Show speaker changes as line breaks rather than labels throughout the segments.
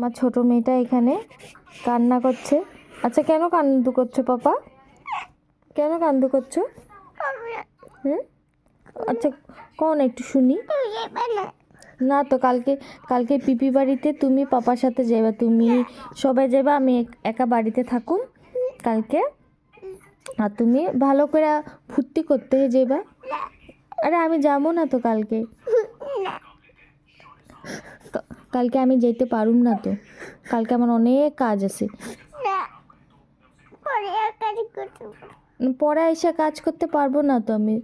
আমার ছোট মেয়েটা এখানে কান্না করছে। আচ্ছা কেন কান্দু করছ পাপা? কেন কান্দু করছ? হুম? আচ্ছা কোন একটু শুনি। না তো, কালকে কালকে পিপি বাড়িতে তুমি পাপার সাথে যাবে তুমি সবাই যাবে আমি এক- বাড়িতে থাকুম কালকে। আর তুমি ভালো করে ফুর্তি করতে যাবা আরে, আমি যাব না তো কালকে। কালকে আমি যেতে পারুম না তো। কালকে আমার অনেক কাজ আছে। পরে এসে কাজ করতে পারব না তো আমি।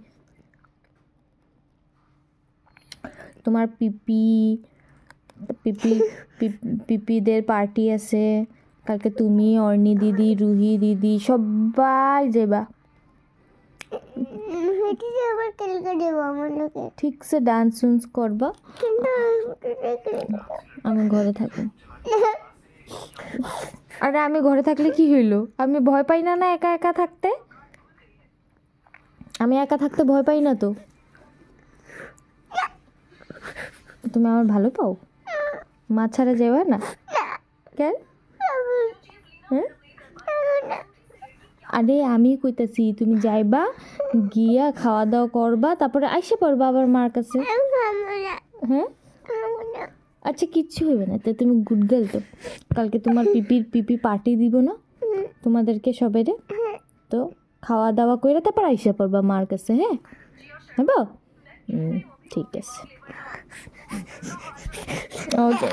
তোমার পিপি পিপি পিপিদের পার্টি আছে। কালকে তুমি অর্নি দিদি রুহি দিদি সবাই যাবা ঠিকসে ডান্স উন্স করবা? আমি ঘরে থাকি। আরে আমি ঘরে থাকলে কি হইল? আমি ভয় পাই না না একা একা থাকতে? আমি একা থাকতে ভয় পাই না তো? তুমি আমার ভালো পাও? মা ছাড়া যাবে না? কেন? হ্যাঁ? আরে আমি কইতাছি তুমি যাইবা গিয়া খাওয়া দাওয়া করবা তারপরে আইসে পড়বা আবার মার কাছে। হ্যাঁ? আচ্ছা কিচ্ছু হবে না তো তুমি গুড গার্ল তো। কালকে তোমার পিপির পিপি পার্টি দিব না? তোমাদেরকে সবাইরে তো খাওয়া দাওয়া করে তারপর আইসা পড়বা মার কাছে হ্যাঁ? হ্যাঁ ঠিক আছে। ওকে